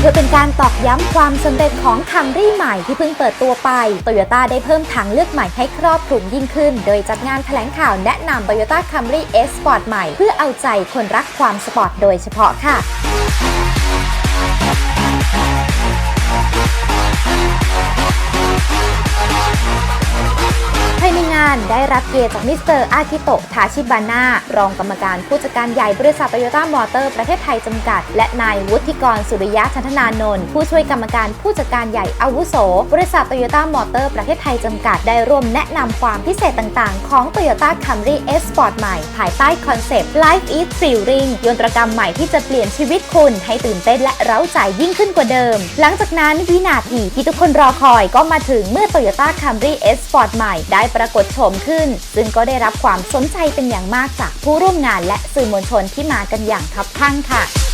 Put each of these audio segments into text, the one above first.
เพื่อเป็นการตอกย้ำความสำเร็จของคัมรี่ใหม่ที่เพิ่งเปิดตัวไป โตโยต้าได้เพิ่มทางเลือกใหม่ให้ครอบคลุมยิ่งขึ้น โดยจัดงานแถลงข่าวแนะนำ Toyota Camry S Sport ใหม่ เพื่อเอาใจคนรักความสปอร์ตโดยเฉพาะค่ะานงานได้รับเกียรติจากมิสเตอร์อากิโตะทาชิบาน่ารองกรรมการผู้จัดการใหญ่บริษัทโตโยต้ามอเตอร์ประเทศไทยจำกัด และนายวุฒิกรสุริยะชันธนานนท์ผู้ช่วยกรรมการผู้จัดการใหญ่อาวุโส บริษัทโตโยต้ามอเตอร์ประเทศไทยจำกัดได้ร่วมแนะนำความพิเศษต่างๆ ของ Toyota Camry S Sport ใหม่ ภายใต้คอนเซปต์ Life is Thrilling ยนตรกรรมใหม่ที่จะเปลี่ยนชีวิตคุณ ให้ตื่นเต้นและเร้าใจยิ่งขึ้นกว่าเดิม หลังจากนั้นวินาทีที่ทุกคนรอคอยก็มาถึงเมื่อ Toyota Camry S Sport ใหม่ได้ปรากฏโฉมขึ้น ซึ่งก็ได้รับความสนใจเป็นอย่างมากจากผู้ร่วมงานและสื่อมวลชนที่มากันอย่างคับข้างค่ะ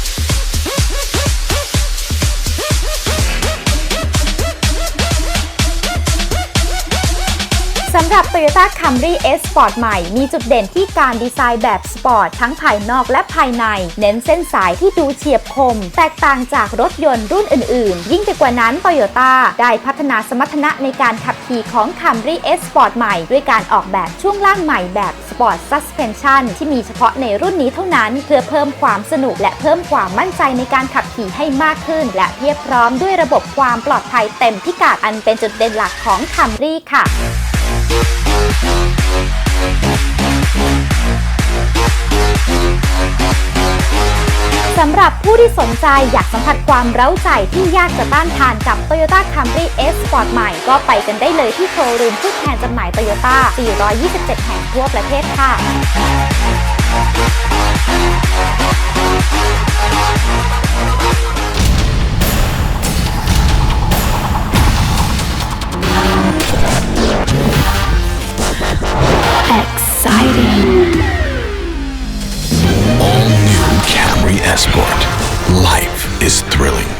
หรับ Toyota Camry S Sport ใหม่ มีจุดเด่นที่การดีไซน์แบบสปอร์ตทั้งภายนอกและภายใน เน้นเส้นสายที่ดูเฉียบคม แตกต่างจากรถยนต์รุ่นอื่น ๆ ยิ่งไปกว่านั้น Toyota ได้พัฒนาสมรรถนะในการขับขี่ของ Camry S Sport ใหม่ ด้วยการออกแบบช่วงล่างใหม่แบบ Sport Suspension ที่มีเฉพาะในรุ่นนี้เท่านั้น เพื่อเพิ่มความสนุกและเพิ่มความมั่นใจในการขับขี่ให้มากขึ้น และเพียบพร้อมด้วยระบบความปลอดภัยเต็มพิกัดอันเป็นจุดเด่นหลักของ Camry ค่ะ สำหรับผู้ที่สนใจอยากสัมผัสความเร้าใจที่ยากจะต้านทานกับ Toyota Camry S Sport ใหม่ก็ไปกันได้เลยที่โชว์รูมผู้แทนจำหน่าย Toyota 427 แห่งทั่วประเทศค่ะ All new Camry Escort. Life is thrilling.